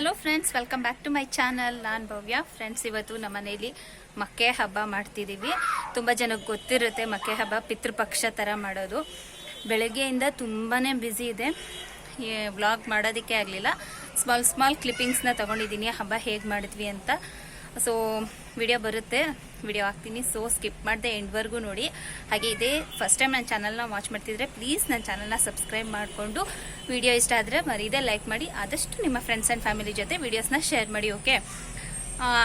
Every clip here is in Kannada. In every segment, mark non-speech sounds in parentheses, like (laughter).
Hello friends welcome back to my channel ನಾನು ಭವ್ಯ. ಫ್ರೆಂಡ್ಸ್ ಇವತ್ತು ನಮ್ಮ ಮನೇಲಿ ಮಕ್ಕೆ ಹಬ್ಬ ಮಾಡ್ತಿದ್ದೀವಿ ತುಂಬ ಜನಕ್ಕೆ ಗೊತ್ತಿರುತ್ತೆ ಮಕ್ಕೆ ಹಬ್ಬ ಪಿತೃಪಕ್ಷ ಥರ ಮಾಡೋದು. ಬೆಳಗ್ಗೆಯಿಂದ ತುಂಬಾ ಬ್ಯುಸಿ ಇದೆ. ವ್ಲಾಗ್ ಮಾಡೋದಕ್ಕೆ ಆಗಲಿಲ್ಲ. ಸ್ಮಾಲ್ ಸ್ಮಾಲ್ ಕ್ಲಿಪ್ಪಿಂಗ್ಸ್ನ ತೊಗೊಂಡಿದ್ದೀನಿ. ಹಬ್ಬ ಹೇಗೆ ಮಾಡಿದ್ವಿ ಅಂತ. ಸೊ ವಿಡಿಯೋ ಬರುತ್ತೆ. ವಿಡಿಯೋ ಹಾಕ್ತೀನಿ. ಸೊ ಸ್ಕಿಪ್ ಮಾಡಿದೆ ಎಂಡ್ವರೆಗೂ ನೋಡಿ. ಹಾಗೆ ಇದೇ ಫಸ್ಟ್ ಟೈಮ್ ನನ್ನ ಚಾನಲ್ನ ವಾಚ್ ಮಾಡ್ತಿದ್ರೆ ಪ್ಲೀಸ್ ನನ್ನ ಚಾನಲ್ನ ಸಬ್ಸ್ಕ್ರೈಬ್ ಮಾಡಿಕೊಂಡು ವಿಡಿಯೋ ಇಷ್ಟ ಆದರೆ ಮರೀದೆ ಲೈಕ್ ಮಾಡಿ. ಆದಷ್ಟು ನಿಮ್ಮ ಫ್ರೆಂಡ್ಸ್ ಆ್ಯಂಡ್ ಫ್ಯಾಮಿಲಿ ಜೊತೆ ವಿಡಿಯೋಸ್ನ ಶೇರ್ ಮಾಡಿ ಓಕೆ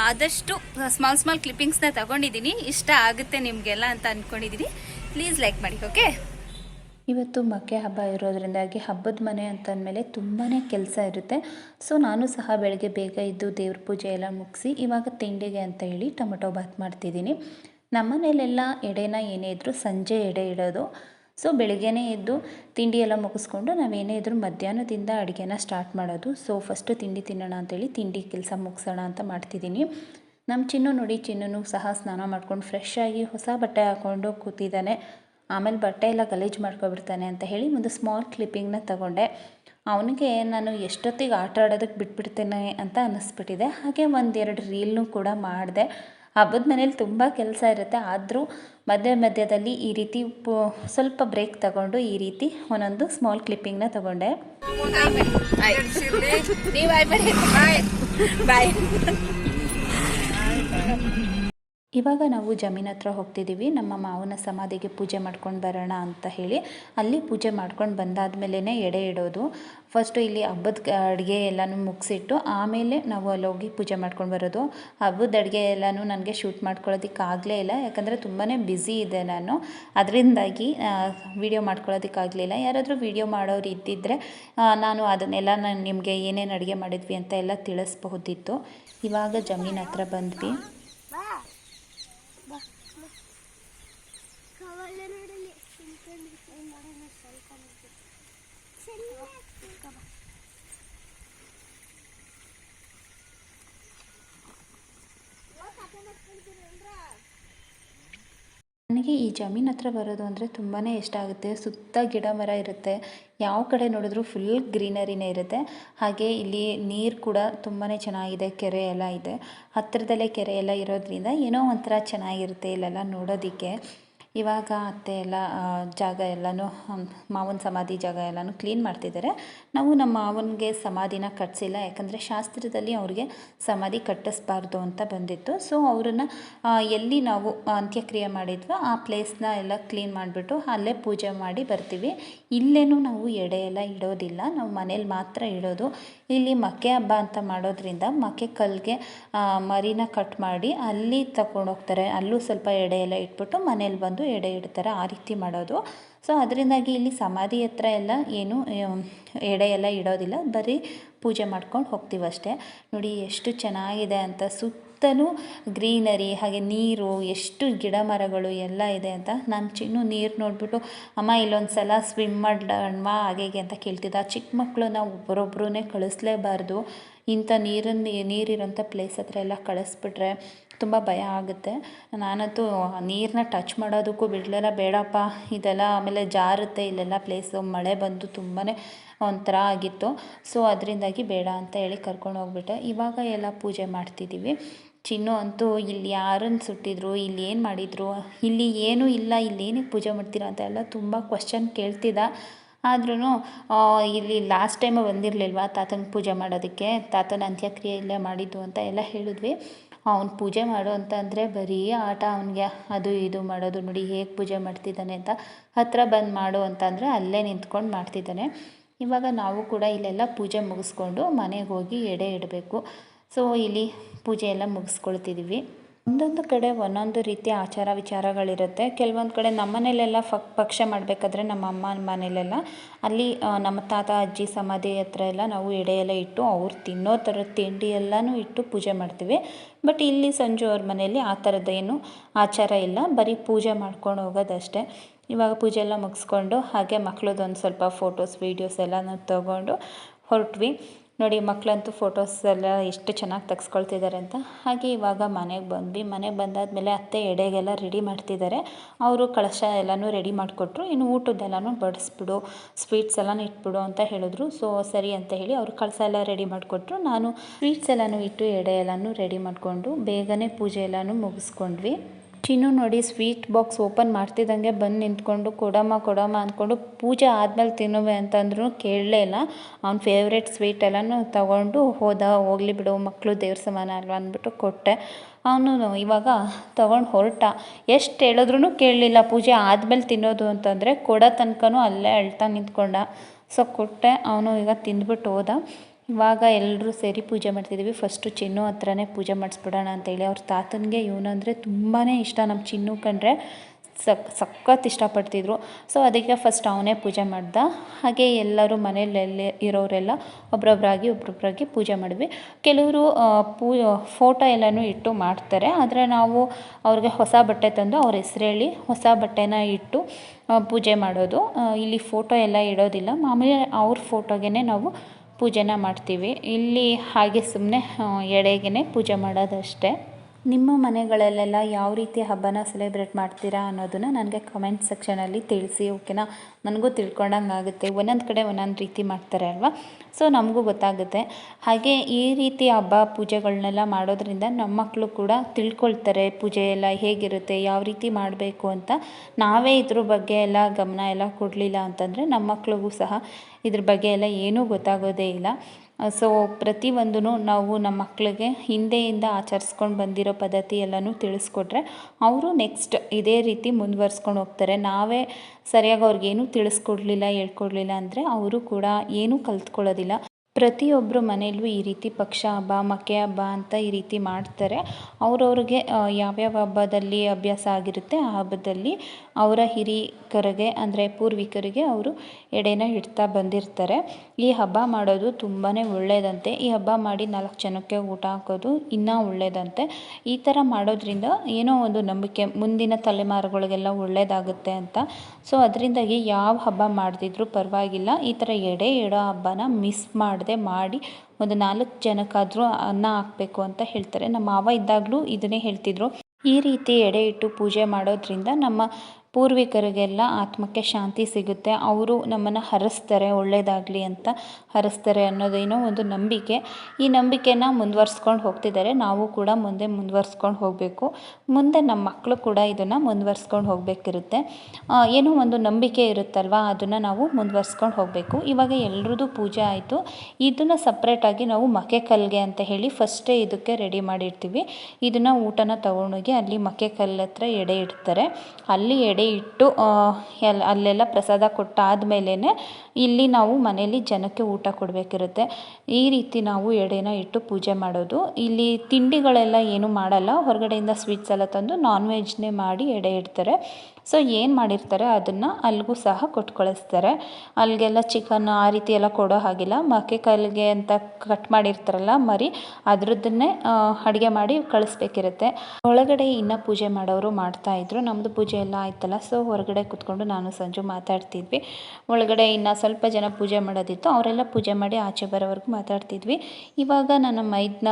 ಆದಷ್ಟು ಸ್ಮಾಲ್ ಸ್ಮಾಲ್ ಕ್ಲಿಪ್ಪಿಂಗ್ಸ್ನ ತಗೊಂಡಿದ್ದೀನಿ. ಇಷ್ಟ ಆಗುತ್ತೆ ನಿಮಗೆಲ್ಲ ಅಂತ ಅಂದ್ಕೊಂಡಿದ್ದೀನಿ ಪ್ಲೀಸ್ ಲೈಕ್ ಮಾಡಿ ಓಕೆ ಇವತ್ತು ಮಕ್ಕೆ ಹಬ್ಬ ಇರೋದ್ರಿಂದಾಗಿ ಹಬ್ಬದ ಮನೆ ಅಂತ ಅಂದಮೇಲೆ ತುಂಬಾ ಕೆಲಸ ಇರುತ್ತೆ. ಸೊ, ನಾನು ಸಹ ಬೆಳಗ್ಗೆ ಬೇಗ ಇದ್ದು ದೇವ್ರ ಪೂಜೆ ಎಲ್ಲ ಮುಗಿಸಿ ಇವಾಗ ತಿಂಡಿಗೆ ಅಂತ ಹೇಳಿ ಟೊಮೆಟೊ ಬಾತ್ ಮಾಡ್ತಿದ್ದೀನಿ. ನಮ್ಮನೇಲೆಲ್ಲ ಎಡೆನ ಏನೇ ಇದ್ದರೂ ಸಂಜೆ ಎಡೆ ಇಡೋದು. ಸೊ, ಬೆಳಗ್ಗೆನೇ ಎದ್ದು ತಿಂಡಿ ಎಲ್ಲ ಮುಗಿಸ್ಕೊಂಡು ನಾವೇನೇ ಇದ್ದರೂ ಮಧ್ಯಾಹ್ನದಿಂದ ಅಡುಗೆನ ಸ್ಟಾರ್ಟ್ ಮಾಡೋದು. ಸೊ, ಫಸ್ಟು ತಿಂಡಿ ತಿನ್ನೋಣ ಅಂತೇಳಿ ತಿಂಡಿ ಕೆಲಸ ಮುಗಿಸೋಣ ಅಂತ ಮಾಡ್ತಿದ್ದೀನಿ. ನಮ್ಮ ಚಿನ್ನು ನೋಡಿ ಚಿನ್ನೂ ಸಹ ಸ್ನಾನ ಮಾಡ್ಕೊಂಡು ಫ್ರೆಶ್ ಆಗಿ ಹೊಸ ಬಟ್ಟೆ ಹಾಕ್ಕೊಂಡು ಕೂತಿದ್ದಾನೆ. ಆಮೇಲೆ ಬಟ್ಟೆ ಎಲ್ಲ ಗಲೀಜು ಮಾಡ್ಕೊಬಿಡ್ತಾನೆ ಅಂತ ಹೇಳಿ ಒಂದು ಸ್ಮಾಲ್ ಕ್ಲಿಪ್ಪಿಂಗ್ನ ತಗೊಂಡೆ. ಅವನಿಗೆ ನಾನು ಎಷ್ಟೊತ್ತಿಗೆ ಆಟ ಆಡೋದಕ್ಕೆ ಬಿಟ್ಬಿಡ್ತೇನೆ ಅಂತ ಅನ್ನಿಸ್ಬಿಟ್ಟಿದೆ. ಹಾಗೆ ಒಂದೆರಡು ರೀಲ್ನು ಕೂಡ ಮಾಡಿದೆ. ಹಬ್ಬದ ಮನೇಲಿ ತುಂಬ ಕೆಲಸ ಇರುತ್ತೆ. ಆದರೂ ಮಧ್ಯ ಮಧ್ಯದಲ್ಲಿ ಈ ರೀತಿ ಸ್ವಲ್ಪ ಬ್ರೇಕ್ ತಗೊಂಡು ಈ ರೀತಿ ಒಂದೊಂದು ಸ್ಮಾಲ್ ಕ್ಲಿಪ್ಪಿಂಗ್ನ ತಗೊಂಡೆ. ಬಾಯ್ (laughs) ಇವಾಗ ನಾವು ಜಮೀನ್ ಹತ್ರ ಹೋಗ್ತಿದ್ದೀವಿ ನಮ್ಮ ಮಾವನ ಸಮಾಧಿಗೆ ಪೂಜೆ ಮಾಡ್ಕೊಂಡು ಬರೋಣ ಅಂತ ಹೇಳಿ ಅಲ್ಲಿ ಪೂಜೆ ಮಾಡ್ಕೊಂಡು ಬಂದಾದ್ಮೇಲೆ ಎಡೆ ಇಡೋದು. ಫಸ್ಟು ಇಲ್ಲಿ ಹಬ್ಬದ ಅಡುಗೆ ಎಲ್ಲನೂ ಮುಗಿಸಿಟ್ಟು ಆಮೇಲೆ ನಾವು ಅಲ್ಲಿ ಹೋಗಿ ಪೂಜೆ ಮಾಡ್ಕೊಂಡು ಬರೋದು. ಹಬ್ಬದ ಅಡುಗೆ ಎಲ್ಲನೂ ನನಗೆ ಶೂಟ್ ಮಾಡ್ಕೊಳ್ಳೋದಕ್ಕೆ ಆಗಲೇ ಇಲ್ಲ. ಯಾಕಂದರೆ ತುಂಬಾ ಬ್ಯುಸಿ ಇದೆ ನಾನು. ಅದರಿಂದಾಗಿ ವಿಡಿಯೋ ಮಾಡ್ಕೊಳ್ಳೋದಕ್ಕಾಗಲಿಲ್ಲ ಯಾರಾದರೂ ವಿಡಿಯೋ ಮಾಡೋರು ಇದ್ದಿದ್ದರೆ ನಾನು ಅದನ್ನೆಲ್ಲ ನಾನು ನಿಮಗೆ ಏನೇನು ಅಡುಗೆ ಮಾಡಿದ್ವಿ ಅಂತ ಎಲ್ಲ ತಿಳಿಸ್ಬಹುದಿತ್ತು. ಇವಾಗ ಜಮೀನ್ ಹತ್ರ ಬಂದ್ವಿ ಕವಲ ನೋಡಲಿ ಸುಮ್ಕೊಂಡು ಮಾಡೋಣ ಸ್ವಲ್ಪ ನನಗೆ ಈ ಜಮೀನ್ ಹತ್ರ ಬರೋದು ಅಂದರೆ ತುಂಬಾ ಇಷ್ಟ ಆಗುತ್ತೆ. ಸುತ್ತ ಗಿಡ ಮರ ಇರುತ್ತೆ. ಯಾವ ಕಡೆ ನೋಡಿದ್ರೂ ಫುಲ್ ಗ್ರೀನರಿನೇ ಇರುತ್ತೆ. ಹಾಗೆ ಇಲ್ಲಿ ನೀರು ಕೂಡ ತುಂಬಾ ಚೆನ್ನಾಗಿದೆ. ಕೆರೆ ಎಲ್ಲ ಇದೆ. ಹತ್ತಿರದಲ್ಲೇ ಕೆರೆ ಎಲ್ಲ ಇರೋದ್ರಿಂದ ಏನೋ ಒಂಥರ ಚೆನ್ನಾಗಿರುತ್ತೆ ಇಲ್ಲೆಲ್ಲ ನೋಡೋದಕ್ಕೆ. ಇವಾಗ ಅತ್ತೆ ಎಲ್ಲ ಜಾಗ ಎಲ್ಲನೂ ಮಾವನ ಸಮಾಧಿ ಜಾಗ ಎಲ್ಲನೂ ಕ್ಲೀನ್ ಮಾಡ್ತಿದ್ದಾರೆ ನಾವು ನಮ್ಮ ಮಾವನಿಗೆ ಸಮಾಧಿನ ಕಟ್ಟಿಸಿಲ್ಲ ಯಾಕಂದರೆ ಶಾಸ್ತ್ರದಲ್ಲಿ ಅವ್ರಿಗೆ ಸಮಾಧಿ ಕಟ್ಟಿಸ್ಬಾರ್ದು ಅಂತ ಬಂದಿತ್ತು. ಸೊ ಅವರನ್ನು ಎಲ್ಲಿ ನಾವು ಅಂತ್ಯಕ್ರಿಯೆ ಮಾಡಿದ್ವೋ ಆ ಪ್ಲೇಸ್ನ ಎಲ್ಲ ಕ್ಲೀನ್ ಮಾಡಿಬಿಟ್ಟು ಅಲ್ಲೇ ಪೂಜೆ ಮಾಡಿ ಬರ್ತೀವಿ. ಇಲ್ಲೇನೂ ನಾವು ಎಡೆ ಎಲ್ಲ ಇಡೋದಿಲ್ಲ, ನಾವು ಮನೇಲಿ ಮಾತ್ರ ಇಡೋದು. ಇಲ್ಲಿ ಮಕ್ಕೆ ಹಬ್ಬ ಅಂತ ಮಾಡೋದ್ರಿಂದ ಮಕ್ಕೆ ಕಲ್ಲಿಗೆ ಮರಿನ ಕಟ್ ಮಾಡಿ ಅಲ್ಲಿ ತಗೊಂಡೋಗ್ತಾರೆ ಅಲ್ಲೂ ಸ್ವಲ್ಪ ಎಡೆ ಎಲ್ಲ ಇಟ್ಬಿಟ್ಟು ಮನೇಲಿ ಬಂದು ಎಡೆ ಇಡ್ತಾರೆ ಆ ರೀತಿ ಮಾಡೋದು. ಸೊ ಅದರಿಂದಾಗಿ ಇಲ್ಲಿ ಸಮಾಧಿ ಹತ್ರ ಎಲ್ಲ ಏನು ಎಡೆ ಎಲ್ಲ ಇಡೋದಿಲ್ಲ. ಬರೀ ಪೂಜೆ ಮಾಡ್ಕೊಂಡು ಹೋಗ್ತೀವಿ ಅಷ್ಟೇ. ನೋಡಿ ಎಷ್ಟು ಚೆನ್ನಾಗಿದೆ ಅಂತ. ಸುತ್ತಲೂ ಗ್ರೀನರಿ, ಹಾಗೆ ನೀರು, ಎಷ್ಟು ಗಿಡ ಮರಗಳು ಎಲ್ಲ ಇದೆ ಅಂತ. ನಾನು ಚಿನ್ನು ನೀರು ನೋಡಿಬಿಟ್ಟು, ಅಮ್ಮ ಇಲ್ಲೊಂದು ಸಲ ಸ್ವಿಮ್ ಮಾಡೋಣ ಹಾಗೆ ಹೀಗೆ ಅಂತ ಕೇಳ್ತಿದ್ದ. ಚಿಕ್ಕ ಮಕ್ಕಳು ನಾವು ಒಬ್ಬರೊಬ್ಬರೂ ಕಳಿಸ್ಲೇಬಾರ್ದು. ಇಂಥ ನೀರನ್ನು ನೀರಿರೋಂಥ ಪ್ಲೇಸ್ ಹತ್ರ ಎಲ್ಲ ಕಳಿಸ್ಬಿಟ್ರೆ ತುಂಬ ಭಯ ಆಗುತ್ತೆ. ನಾನಂತೂ ನೀರನ್ನ ಟಚ್ ಮಾಡೋದಕ್ಕೂ ಬಿಡಲಿಲ್ಲ, ಬೇಡಪ್ಪ, ಇದೆಲ್ಲ ಆಮೇಲೆ ಜಾರುತ್ತೆ ಇಲ್ಲೆಲ್ಲ ಪ್ಲೇಸು ಮಳೆ ಬಂದು ತುಂಬಾ ಒಂಥರ ಆಗಿತ್ತು. ಸೊ ಅದರಿಂದಾಗಿ ಬೇಡ ಅಂತ ಹೇಳಿ ಕರ್ಕೊಂಡು ಹೋಗ್ಬಿಟ್ಟೆ. ಇವಾಗ ಎಲ್ಲ ಪೂಜೆ ಮಾಡ್ತಿದ್ದೀವಿ. ಚಿನ್ನು ಅಂತೂ ಇಲ್ಲಿ ಯಾರನ್ನು ಸುಟ್ಟಿದ್ರು, ಇಲ್ಲಿ ಏನು ಮಾಡಿದರು, ಇಲ್ಲಿ ಏನೂ ಇಲ್ಲ, ಇಲ್ಲಿ ಏನಕ್ಕೆ ಪೂಜೆ ಮಾಡ್ತೀರಾ ಅಂತ ಎಲ್ಲ ತುಂಬ ಕ್ವಶನ್ ಕೇಳ್ತಿದ್ದ. ಆದ್ರೂ ಇಲ್ಲಿ ಲಾಸ್ಟ್ ಟೈಮು ಬಂದಿರಲಿಲ್ವ ತಾತನ ಪೂಜೆ ಮಾಡೋದಕ್ಕೆ? ತಾತನ ಅಂತ್ಯಕ್ರಿಯೆ ಇಲ್ಲೇ ಮಾಡಿದ್ದು ಅಂತ ಎಲ್ಲ ಹೇಳಿದ್ವಿ. ಅವ್ನು ಪೂಜೆ ಮಾಡು ಅಂತ ಅಂದರೆ ಬರೀ ಆಟ ಅವನಿಗೆ, ಅದು ಇದು ಮಾಡೋದು ನೋಡಿ ಹೇಗೆ ಪೂಜೆ ಮಾಡ್ತಿದ್ದಾನೆ ಅಂತ. ಹತ್ತಿರ ಬಂದು ಮಾಡು ಅಂತಂದರೆ ಅಲ್ಲೇ ನಿಂತ್ಕೊಂಡು ಮಾಡ್ತಿದ್ದಾನೆ. ಇವಾಗ ನಾವು ಕೂಡ ಇಲ್ಲೆಲ್ಲ ಪೂಜೆ ಮುಗಿಸ್ಕೊಂಡು ಮನೆಗೆ ಹೋಗಿ ಎಡೆ ಇಡಬೇಕು. ಸೊ ಇಲ್ಲಿ ಪೂಜೆ ಎಲ್ಲ ಮುಗಿಸ್ಕೊಳ್ತಿದ್ದೀವಿ ಒಂದೊಂದು ಕಡೆ ಒಂದೊಂದು ರೀತಿಯ ಆಚಾರ ವಿಚಾರಗಳಿರುತ್ತೆ. ಕೆಲವೊಂದು ಕಡೆ ನಮ್ಮ ಮನೇಲೆಲ್ಲ ಫಕ್ ಪಕ್ಷ ಮಾಡಬೇಕಾದ್ರೆ ನಮ್ಮ ಅಮ್ಮ ಮನೇಲೆಲ್ಲ ಅಲ್ಲಿ ನಮ್ಮ ತಾತ, ಅಜ್ಜಿ, ಸಮಾಧಿ ಹತ್ರ ಎಲ್ಲ ನಾವು ಎಡೆ ಇಟ್ಟು ಅವ್ರು ತಿನ್ನೋ ಥರದ ತಿಂಡಿ ಎಲ್ಲನೂ ಇಟ್ಟು ಪೂಜೆ ಮಾಡ್ತೀವಿ. ಬಟ್ ಇಲ್ಲಿ ಸಂಜು ಅವ್ರ ಮನೆಯಲ್ಲಿ ಆ ಥರದ್ದೇನು ಆಚಾರ ಇಲ್ಲ. ಬರೀ ಪೂಜೆ ಮಾಡ್ಕೊಂಡು ಹೋಗೋದಷ್ಟೇ. ಇವಾಗ ಪೂಜೆ ಎಲ್ಲ ಮುಗಿಸ್ಕೊಂಡು ಹಾಗೆ ಮಕ್ಳದ್ದೊಂದು ಸ್ವಲ್ಪ ಫೋಟೋಸ್, ವೀಡಿಯೋಸ್ ಎಲ್ಲನೂ ತೊಗೊಂಡು ಹೊರಟ್ವಿ. ನೋಡಿ, ಮಕ್ಕಳಂತೂ ಫೋಟೋಸ್ ಎಲ್ಲ ಎಷ್ಟು ಚೆನ್ನಾಗಿ ತೆಗೆಸ್ಕೊಳ್ತಿದ್ದಾರೆ ಅಂತ. ಹಾಗೆ ಇವಾಗ ಮನೆಗೆ ಬಂದ್ವಿ. ಮನೆಗೆ ಬಂದಾದಮೇಲೆ ಅತ್ತೆ ಎಡೆಗೆಲ್ಲ ರೆಡಿ ಮಾಡ್ತಿದ್ದಾರೆ. ಅವರು ಕಳಶ ಎಲ್ಲನೂ ರೆಡಿ ಮಾಡಿಕೊಟ್ರು. ಇನ್ನು ಊಟದ್ದೆಲ್ಲನೂ ಬಡಿಸ್ಬಿಡು ಸ್ವೀಟ್ಸ್ ಎಲ್ಲನೂ ಇಟ್ಬಿಡು ಅಂತ ಹೇಳಿದ್ರು. ಸೊ ಸರಿ ಅಂತ ಹೇಳಿ ಅವರು ಕಳಸ ಎಲ್ಲ ರೆಡಿ ಮಾಡಿಕೊಟ್ರು. ನಾನು ಸ್ವೀಟ್ಸ್ ಎಲ್ಲನೂ ಇಟ್ಟು ಎಡೆ ಎಲ್ಲನೂ ರೆಡಿ ಮಾಡಿಕೊಂಡು ಬೇಗನೆ ಪೂಜೆ ಎಲ್ಲನೂ ಮುಗಿಸ್ಕೊಂಡ್ವಿ. ಚಿನ್ನು ನೋಡಿ ಸ್ವೀಟ್ ಬಾಕ್ಸ್ ಓಪನ್ ಮಾಡ್ತಿದ್ದಂಗೆ ಬಂದು ನಿಂತ್ಕೊಂಡು ಕೊಡಮ್ಮ ಕೊಡಮ್ಮ ಅಂದ್ಕೊಂಡು ಪೂಜೆ ಆದಮೇಲೆ ತಿನ್ನುವೆ ಅಂತಂದ್ರೂ ಕೇಳಲೇ ಇಲ್ಲ. ಅವ್ನ ಫೇವ್ರೇಟ್ ಸ್ವೀಟ್ ಎಲ್ಲನೂ ತಗೊಂಡು ಹೋದ, ಹೋಗಲಿ ಬಿಡು ಮಕ್ಕಳು ದೇವ್ರ ಸಮಾನ ಅಲ್ವಾ ಅಂದ್ಬಿಟ್ಟು ಕೊಟ್ಟೆ. ಅವನು ಇವಾಗ ತಗೊಂಡು ಹೊರಟ. ಎಷ್ಟು ಹೇಳಿದ್ರೂ ಕೇಳಲಿಲ್ಲ. ಪೂಜೆ ಆದಮೇಲೆ ತಿನ್ನೋದು ಅಂತಂದರೆ ಕೊಡೋ ತನಕನೂ ಅಲ್ಲೇ ಅಳ್ತಾ ನಿಂತ್ಕೊಂಡ. ಸೊ ಕೊಟ್ಟೆ. ಅವನು ಈಗ ತಿಂದ್ಬಿಟ್ಟು ಹೋದ. ಇವಾಗ ಎಲ್ಲರೂ ಸೇರಿ ಪೂಜೆ ಮಾಡ್ತಿದ್ದೀವಿ. ಫಸ್ಟು ಚಿನ್ನು ಹತ್ರನೇ ಪೂಜೆ ಮಾಡಿಸ್ಬಿಡೋಣ ಅಂತೇಳಿ. ಅವ್ರ ತಾತನಿಗೆ ಇವನಂದರೆ ತುಂಬಾ ಇಷ್ಟ. ನಮ್ಮ ಚಿನ್ನು ಕಂಡ್ರೆ ಸಕ್, ಸಖತ್ ಇಷ್ಟಪಡ್ತಿದ್ರು. ಸೊ ಅದಕ್ಕೆ ಫಸ್ಟ್ ಅವನೇ ಪೂಜೆ ಮಾಡ್ದ. ಹಾಗೆ ಎಲ್ಲರೂ ಮನೆಯಲ್ಲೆಲ್ಲೇ ಇರೋರೆಲ್ಲ ಒಬ್ರೊಬ್ರಾಗಿ ಒಬ್ರೊಬ್ಬರಾಗಿ ಪೂಜೆ ಮಾಡಿದ್ವಿ. ಕೆಲವರು ಪೂ ಫೋಟೋ ಎಲ್ಲನೂ ಇಟ್ಟು ಮಾಡ್ತಾರೆ. ಆದರೆ ನಾವು ಅವ್ರಿಗೆ ಹೊಸ ಬಟ್ಟೆ ತಂದು ಅವ್ರ ಹೆಸ್ರು ಹೊಸ ಬಟ್ಟೆನ ಇಟ್ಟು ಪೂಜೆ ಮಾಡೋದು. ಇಲ್ಲಿ ಫೋಟೋ ಎಲ್ಲ ಇಡೋದಿಲ್ಲ. ಮಾಮೂಲಿ ಅವ್ರ ಫೋಟೋಗೆ ನಾವು ಪೂಜೆನ ಮಾಡ್ತೀವಿ. ಇಲ್ಲಿ ಹಾಗೆ ಸುಮ್ಮನೆ ಎಡೆಗೆ ಪೂಜೆ ಮಾಡೋದಷ್ಟೇ. ನಿಮ್ಮ ಮನೆಗಳಲ್ಲೆಲ್ಲ ಯಾವ ರೀತಿ ಹಬ್ಬನ ಸೆಲೆಬ್ರೇಟ್ ಮಾಡ್ತೀರಾ ಅನ್ನೋದನ್ನು ನನಗೆ ಕಮೆಂಟ್ ಸೆಕ್ಷನಲ್ಲಿ ತಿಳಿಸಿ ಓಕೆನಾ ನನಗೂ ತಿಳ್ಕೊಂಡಂಗೆ ಆಗುತ್ತೆ. ಒಂದೊಂದು ಕಡೆ ಒಂದೊಂದು ರೀತಿ ಮಾಡ್ತಾರೆ ಅಲ್ವಾ? ಸೊ ನಮಗೂ ಗೊತ್ತಾಗುತ್ತೆ. ಹಾಗೆ ಈ ರೀತಿ ಹಬ್ಬ ಪೂಜೆಗಳನ್ನೆಲ್ಲ ಮಾಡೋದ್ರಿಂದ ನಮ್ಮ ಮಕ್ಕಳು ಕೂಡ ತಿಳ್ಕೊಳ್ತಾರೆ ಪೂಜೆ ಎಲ್ಲ ಹೇಗಿರುತ್ತೆ, ಯಾವ ರೀತಿ ಮಾಡಬೇಕು ಅಂತ. ನಾವೇ ಇದ್ರ ಬಗ್ಗೆ ಎಲ್ಲ ಗಮನ ಎಲ್ಲ ಕೊಡಲಿಲ್ಲ ಅಂತಂದರೆ ನಮ್ಮ ಮಕ್ಳಿಗೂ ಸಹ ಇದ್ರ ಬಗ್ಗೆ ಎಲ್ಲ ಏನೂ ಗೊತ್ತಾಗೋದೇ ಇಲ್ಲ. ಸೊ ಪ್ರತಿಯೊಂದೂ ನಾವು ನಮ್ಮ ಮಕ್ಕಳಿಗೆ ಹಿಂದೆಯಿಂದ ಆಚರಿಸ್ಕೊಂಡು ಬಂದಿರೋ ಪದ್ಧತಿ ಎಲ್ಲನೂ ತಿಳಿಸ್ಕೊಟ್ರೆ ಅವರು ನೆಕ್ಸ್ಟ್ ಇದೇ ರೀತಿ ಮುಂದುವರ್ಸ್ಕೊಂಡು ಹೋಗ್ತಾರೆ. ನಾವೇ ಸರಿಯಾಗಿ ಅವ್ರಿಗೇನು ತಿಳಿಸ್ಕೊಡ್ಲಿಲ್ಲ, ಹೇಳ್ಕೊಡ್ಲಿಲ್ಲ ಅಂದರೆ ಅವರು ಕೂಡ ಏನೂ ಕಲ್ತ್ಕೊಳ್ಳೋದಿಲ್ಲ. ಪ್ರತಿಯೊಬ್ಬರು ಮನೆಯಲ್ಲೂ ಈ ರೀತಿ ಪಕ್ಷ ಹಬ್ಬ ಮಕ್ಕೆ ಹಬ್ಬ ಅಂತ ಈ ರೀತಿ ಮಾಡ್ತಾರೆ. ಅವ್ರವ್ರಿಗೆ ಯಾವ್ಯಾವ ಹಬ್ಬದಲ್ಲಿ ಅಭ್ಯಾಸ ಆಗಿರುತ್ತೆ ಆ ಹಬ್ಬದಲ್ಲಿ ಅವರ ಹಿರಿಕರಿಗೆ, ಅಂದರೆ ಪೂರ್ವಿಕರಿಗೆ ಅವರು ಎಡೆನ ಇಡ್ತಾ ಬಂದಿರ್ತಾರೆ. ಈ ಹಬ್ಬ ಮಾಡೋದು ತುಂಬಾ ಒಳ್ಳೆಯದಂತೆ ಈ ಹಬ್ಬ ಮಾಡಿ ನಾಲ್ಕು ಜನಕ್ಕೆ ಊಟ ಹಾಕೋದು ಇನ್ನೂ ಒಳ್ಳೆಯದಂತೆ ಈ ಥರ ಮಾಡೋದ್ರಿಂದ ಏನೋ ಒಂದು ನಂಬಿಕೆ, ಮುಂದಿನ ತಲೆಮಾರುಗಳಿಗೆಲ್ಲ ಒಳ್ಳೆಯದಾಗುತ್ತೆ ಅಂತ. ಸೊ, ಅದರಿಂದಾಗಿ ಯಾವ ಹಬ್ಬ ಮಾಡ್ತಿದ್ರು ಪರವಾಗಿಲ್ಲ. ಈ ಥರ ಎಡೆ ಇಡೋ ಹಬ್ಬನ ಮಿಸ್ ಮಾಡದೆ ಮಾಡಿ ಒಂದು ನಾಲ್ಕು ಜನಕ್ಕಾದರೂ ಅನ್ನ ಹಾಕಬೇಕು ಅಂತ ಹೇಳ್ತಾರೆ. ನಮ್ಮ ಮಾವ ಇದ್ದಾಗಲೂ ಇದನ್ನೇ ಹೇಳ್ತಿದ್ರು. ಈ ರೀತಿ ಎಡೆ ಇಟ್ಟು ಪೂಜೆ ಮಾಡೋದ್ರಿಂದ ನಮ್ಮ ಪೂರ್ವಿಕರಿಗೆಲ್ಲ ಆತ್ಮಕ್ಕೆ ಶಾಂತಿ ಸಿಗುತ್ತೆ. ಅವರು ನಮ್ಮನ್ನು ಹರಿಸ್ತಾರೆ ಒಳ್ಳೆಯದಾಗಲಿ ಅಂತ ಹರಿಸ್ತಾರೆ ಅನ್ನೋದೇನೋ ಒಂದು ನಂಬಿಕೆ. ಈ ನಂಬಿಕೆನ ಮುಂದುವರ್ಸ್ಕೊಂಡು ಹೋಗ್ತಿದ್ದಾರೆ. ನಾವು ಕೂಡ ಮುಂದೆ ಮುಂದುವರ್ಸ್ಕೊಂಡು ಹೋಗಬೇಕು. ಮುಂದೆ ನಮ್ಮ ಮಕ್ಕಳು ಕೂಡ ಇದನ್ನು ಮುಂದುವರ್ಸ್ಕೊಂಡು ಹೋಗಬೇಕಿರುತ್ತೆ. ಏನೋ ಒಂದು ನಂಬಿಕೆ ಇರುತ್ತಲ್ವ? ಅದನ್ನು ನಾವು ಮುಂದುವರ್ಸ್ಕೊಂಡು ಹೋಗಬೇಕು. ಇವಾಗ ಎಲ್ರದ್ದು ಪೂಜೆ ಆಯಿತು. ಇದನ್ನು ಸಪ್ರೇಟಾಗಿ ನಾವು ಮಕೆ ಕಲ್ಲಿಗೆ ಅಂತ ಹೇಳಿ ಫಸ್ಟೇ ಇದಕ್ಕೆ ರೆಡಿ ಮಾಡಿರ್ತೀವಿ. ಇದನ್ನು ಊಟನ ತಗೊಂಡೋಗಿ ಅಲ್ಲಿ ಮಕೆ ಹತ್ರ ಎಡೆ ಇಡ್ತಾರೆ. ಅಲ್ಲಿ ಎಡೆ ಇಟ್ಟು ಎಲ್ಲ ಅಲ್ಲೆಲ್ಲ ಪ್ರಸಾದ ಕೊಟ್ಟಾದ್ಮೇಲೆ ಇಲ್ಲಿ ನಾವು ಮನೆಯಲ್ಲಿ ಜನಕ್ಕೆ ಊಟ ಕೊಡಬೇಕಿರುತ್ತೆ. ಈ ರೀತಿ ನಾವು ಎಡೆನ ಇಟ್ಟು ಪೂಜೆ ಮಾಡೋದು. ಇಲ್ಲಿ ತಿಂಡಿಗಳೆಲ್ಲ ಏನು ಮಾಡಲ್ಲ. ಹೊರಗಡೆಯಿಂದ ಸ್ವೀಟ್ಸ್ ಎಲ್ಲ ತಂದು ನಾನ್ ವೆಜ್ನೇ ಮಾಡಿ ಎಡೆ ಇಡ್ತಾರೆ. ಸೊ ಏನು ಮಾಡಿರ್ತಾರೆ? ಅದನ್ನು ಅಲ್ಲಿಗೂ ಸಹ ಕೊಟ್ಟು ಕಳಿಸ್ತಾರೆ ಅಲ್ಲಿಗೆಲ್ಲ ಚಿಕನ್ ಆ ರೀತಿ ಎಲ್ಲ ಕೊಡೋ ಹಾಗಿಲ್ಲ. ಮಕ್ಕೆ ಕಲ್ಲಿಗೆ ಅಂತ ಕಟ್ ಮಾಡಿರ್ತಾರಲ್ಲ ಮರಿ, ಅದರದ್ದನ್ನೇ ಅಡುಗೆ ಮಾಡಿ ಕಳಿಸ್ಬೇಕಿರುತ್ತೆ. ಒಳಗಡೆ ಇನ್ನೂ ಪೂಜೆ ಮಾಡೋರು ಮಾಡ್ತಾಯಿದ್ರು ನಮ್ಮದು ಪೂಜೆ ಎಲ್ಲ ಆಯ್ತಲ್ಲ. ಸೊ ಹೊರಗಡೆ ಕೂತ್ಕೊಂಡು ನಾನು ಸಂಜು ಮಾತಾಡ್ತಿದ್ವಿ. ಒಳಗಡೆ ಇನ್ನು ಸ್ವಲ್ಪ ಜನ ಪೂಜೆ ಮಾಡೋದಿತ್ತು, ಅವರೆಲ್ಲ ಪೂಜೆ ಮಾಡಿ ಆಚೆ ಬರೋವರೆಗೂ ಮಾತಾಡ್ತಿದ್ವಿ. ಇವಾಗ ನನ್ನ ಮೈದನ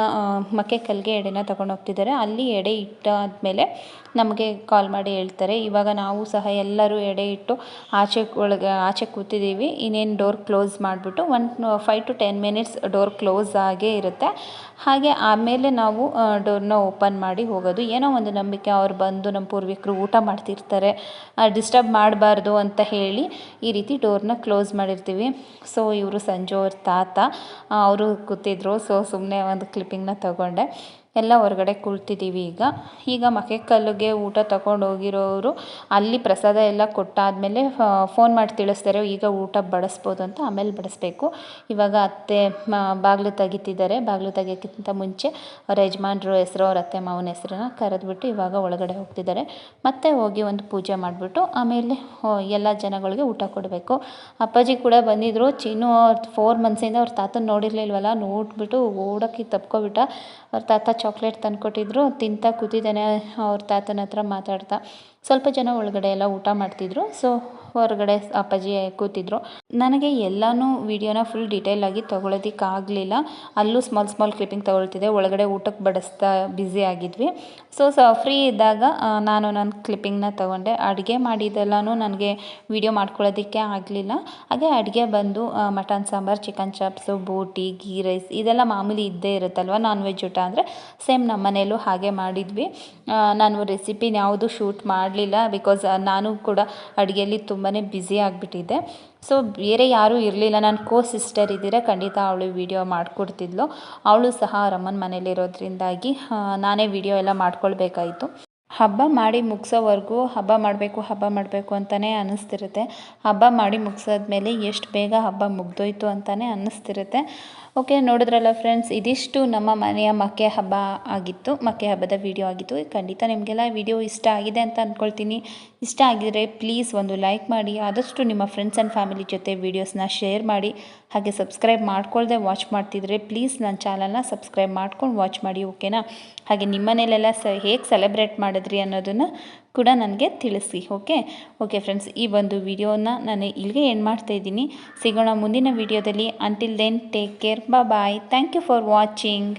ಮಕ್ಕೆ ಕಲ್ಲಿಗೆ ಎಡೆನ ತಗೊಂಡು ಹೋಗ್ತಿದ್ದಾರೆ ಅಲ್ಲಿ ಎಡೆ ಇಟ್ಟಾದಮೇಲೆ ನಮಗೆ ಕಾಲ್ ಮಾಡಿ ಹೇಳ್ತಾರೆ. ಇವಾಗ ನಾವು ಸಹ ಎಲ್ಲರೂ ಎಡೆ ಇಟ್ಟು ಆಚೆ ಒಳಗೆ, ಆಚೆ ಕೂತಿದ್ದೀವಿ. ಇನ್ನೇನು ಡೋರ್ ಕ್ಲೋಸ್ ಮಾಡಿಬಿಟ್ಟು one, five to ten minutes door close ಆಗೇ ಇರುತ್ತೆ. ಹಾಗೆ ಆಮೇಲೆ ನಾವು ಡೋರ್ನ ಓಪನ್ ಮಾಡಿ ಹೋಗೋದು. ಏನೋ ಒಂದು ನಂಬಿಕೆ ಅವ್ರು ಬಂದು ನಮ್ಮ ಪೂರ್ವಿಕರು ಊಟ ಮಾಡ್ತಿರ್ತಾರೆ. ಡಿಸ್ಟರ್ಬ್ ಮಾಡಬಾರ್ದು ಅಂತ ಹೇಳಿ ಈ ರೀತಿ ಡೋರ್ನ ಕ್ಲೋಸ್ ಮಾಡಿರ್ತೀವಿ. ಸೊ, ಇವರು ಸಂಜೆ ಅವ್ರ ತಾತ ಅವರು ಕೂತಿದ್ರು. ಸೊ ಸುಮ್ಮನೆ ಒಂದು ಕ್ಲಿಪ್ಪಿಂಗ್ನ ತಗೊಂಡೆ. ಎಲ್ಲ ಹೊರಗಡೆ ಕುಳ್ತಿದ್ದೀವಿ ಈಗ. ಈಗ ಮಕ್ಕೆ ಕಲ್ಲಿಗೆ ಊಟ ತಗೊಂಡು ಹೋಗಿರೋರು, ಅಲ್ಲಿ ಪ್ರಸಾದ ಎಲ್ಲ ಕೊಟ್ಟಾದಮೇಲೆ ಫೋನ್ ಮಾಡಿ ತಿಳಿಸ್ತಾರೆ, ಈಗ ಊಟ ಬಡಿಸ್ಬೋದು ಅಂತ ಆಮೇಲೆ ಬಡಿಸ್ಬೇಕು. ಇವಾಗ ಅತ್ತೆ ಬಾಗಿಲು ತೆಗಿತಿದ್ದಾರೆ. ಬಾಗಿಲು ತೆಗಿಯೋಕ್ಕಿಂತ ಮುಂಚೆ ಅವ್ರ ಯಜಮಾನ್ರು ಹೆಸರು, ಅವ್ರ ಅತ್ತೆ ಮಾವನ ಹೆಸ್ರನ್ನ ಕರೆದ್ಬಿಟ್ಟು ಇವಾಗ ಒಳಗಡೆ ಹೋಗ್ತಿದ್ದಾರೆ. ಮತ್ತೆ ಹೋಗಿ ಒಂದು ಪೂಜೆ ಮಾಡಿಬಿಟ್ಟು ಆಮೇಲೆ ಎಲ್ಲ ಜನಗಳಿಗೆ ಊಟ ಕೊಡಬೇಕು. ಅಪ್ಪಾಜಿ ಕೂಡ ಬಂದಿದ್ದರು ಚಿನ್ನು ಫೋರ್ ಮಂತ್ಸಿಂದ ಅವ್ರ ತಾತನ ನೋಡಿರಲಿಲ್ವಲ್ಲ, ನೋಡಿಬಿಟ್ಟು ಓಡೋಕ್ಕೆ ತಪ್ಕೊಬಿಟ್ಟ. ಅವ್ರ ತಾತ ಚಾಕ್ಲೇಟ್ ತಂದುಕೊಟ್ಟಿದ್ರು ತಿಂತಾ ಕೂತಿದ್ದಾನೆ, ಅವ್ರ ತಾತನ ಹತ್ರ ಮಾತಾಡ್ತಾ. ಸ್ವಲ್ಪ ಜನ ಒಳಗಡೆ ಎಲ್ಲ ಊಟ ಮಾಡ್ತಿದ್ರು. ಸೊ ಹೊರಗಡೆ ಅಪ್ಪಾಜಿ ಕೂತಿದ್ರು. ನನಗೆ ಎಲ್ಲನೂ ವಿಡಿಯೋನ ಫುಲ್ ಡೀಟೇಲ್ ಆಗಿ ಆಗಲಿಲ್ಲ ಅಲ್ಲೂ ಸ್ಮಾಲ್ ಸ್ಮಾಲ್ ಕ್ಲಿಪ್ಪಿಂಗ್ ತಗೊಳ್ತಿದ್ದೆ. ಒಳಗಡೆ ಊಟಕ್ಕೆ ಬಡಿಸ್ತಾ ಬ್ಯುಸಿ ಆಗಿದ್ವಿ. ಸೊ ಸ ಫ್ರೀ ಇದ್ದಾಗ ನಾನು ನನ್ನ ಕ್ಲಿಪ್ಪಿಂಗ್ನ ತೊಗೊಂಡೆ. ಅಡುಗೆ ಮಾಡಿದ್ದೆಲ್ಲನೂ ನನಗೆ ವಿಡಿಯೋ ಮಾಡ್ಕೊಳ್ಳೋದಕ್ಕೆ ಆಗಲಿಲ್ಲ. ಹಾಗೆ ಅಡುಗೆ ಬಂದು mutton sambar chicken chops ಬೂಟಿ ghee rice ಇದೆಲ್ಲ ಮಾಮೂಲಿ ಇದ್ದೇ ಇರುತ್ತಲ್ವ ನಾನ್ ವೆಜ್ ಊಟ ಅಂದರೆ? ಸೇಮ್ ನಮ್ಮ ಮನೆಯಲ್ಲೂ ಹಾಗೆ ಮಾಡಿದ್ವಿ. ನಾನು ರೆಸಿಪಿನ ಯಾವುದು ಶೂಟ್ ಮಾಡಲಿಲ್ಲ ಬಿಕಾಸ್ ನಾನು ಕೂಡ ಅಡುಗೆಯಲ್ಲಿ ತುಂಬಾ ಬ್ಯುಸಿ ಆಗಿಬಿಟ್ಟಿದ್ದೆ ಸೊ ಬೇರೆ ಯಾರೂ ಇರಲಿಲ್ಲ. ನನ್ನ ಕೋ ಸಿಸ್ಟರ್ ಇದ್ದೀರ ಖಂಡಿತ ಅವಳು ವೀಡಿಯೋ ಮಾಡಿಕೊಡ್ತಿದ್ಲು. ಅವಳು ಸಹ ರಮನ್ ಮನೇಲಿರೋದ್ರಿಂದಾಗಿ ಆ, ನಾನೇ ವಿಡಿಯೋ ಎಲ್ಲ ಮಾಡ್ಕೊಳ್ಬೇಕಾಯಿತು. ಹಬ್ಬ ಮಾಡಿ ಮುಗಿಸೋವರೆಗೂ ಹಬ್ಬ ಮಾಡಬೇಕು ಹಬ್ಬ ಮಾಡಬೇಕು ಅಂತಲೇ ಅನ್ನಿಸ್ತಿರುತ್ತೆ ಹಬ್ಬ ಮಾಡಿ ಮುಗಿಸೋದ್ಮೇಲೆ ಎಷ್ಟು ಬೇಗ ಹಬ್ಬ ಮುಗ್ದೋಯ್ತು ಅಂತಲೇ ಅನ್ನಿಸ್ತಿರುತ್ತೆ ಓಕೆ, ನೋಡಿದ್ರಲ್ಲ ಫ್ರೆಂಡ್ಸ್ ಇದಿಷ್ಟು ನಮ್ಮ ಮನೆಯ ಮಕ್ಕೆ ಹಬ್ಬ ಆಗಿತ್ತು, ಮಕ್ಕೆ ಹಬ್ಬದ ವಿಡಿಯೋ ಆಗಿತ್ತು. ಖಂಡಿತ ನಿಮಗೆಲ್ಲ ವಿಡಿಯೋ ಇಷ್ಟ ಆಗಿದೆ ಅಂತ ಅಂದ್ಕೊಳ್ತೀನಿ ಇಷ್ಟ ಆಗಿದರೆ ಪ್ಲೀಸ್ ಒಂದು ಲೈಕ್ ಮಾಡಿ, ಆದಷ್ಟು ನಿಮ್ಮ ಫ್ರೆಂಡ್ಸ್ ಆ್ಯಂಡ್ ಫ್ಯಾಮಿಲಿ ಜೊತೆ ವೀಡಿಯೋಸ್ನ ಶೇರ್ ಮಾಡಿ. ಹಾಗೆ ಸಬ್ಸ್ಕ್ರೈಬ್ ಮಾಡ್ಕೊಳ್ಳದೆ ವಾಚ್ ಮಾಡ್ತಿದ್ರೆ ಪ್ಲೀಸ್ ನನ್ನ ಚಾನಲ್ನ ಸಬ್ಸ್ಕ್ರೈಬ್ ಮಾಡ್ಕೊಂಡು ವಾಚ್ ಮಾಡಿ ಓಕೆನಾ ಹಾಗೆ ನಿಮ್ಮ ಮನೇಲೆಲ್ಲ ಸ, ಹೇಗೆ ಸೆಲೆಬ್ರೇಟ್ ಮಾಡಿದ್ರಿ ಅನ್ನೋದನ್ನು ಕೂಡ ನನಗೆ ತಿಳಿಸಿ, ಓಕೆ? ಓಕೆ ಫ್ರೆಂಡ್ಸ್, ಈ ಒಂದು ವಿಡಿಯೋನ ನಾನು ಇಲ್ಲಿಗೆ ಏನು ಮಾಡ್ತಾ ಇದ್ದೀನಿ. ಸಿಗೋಣ ಮುಂದಿನ ವಿಡಿಯೋದಲ್ಲಿ. Until then take care bye thank you for watching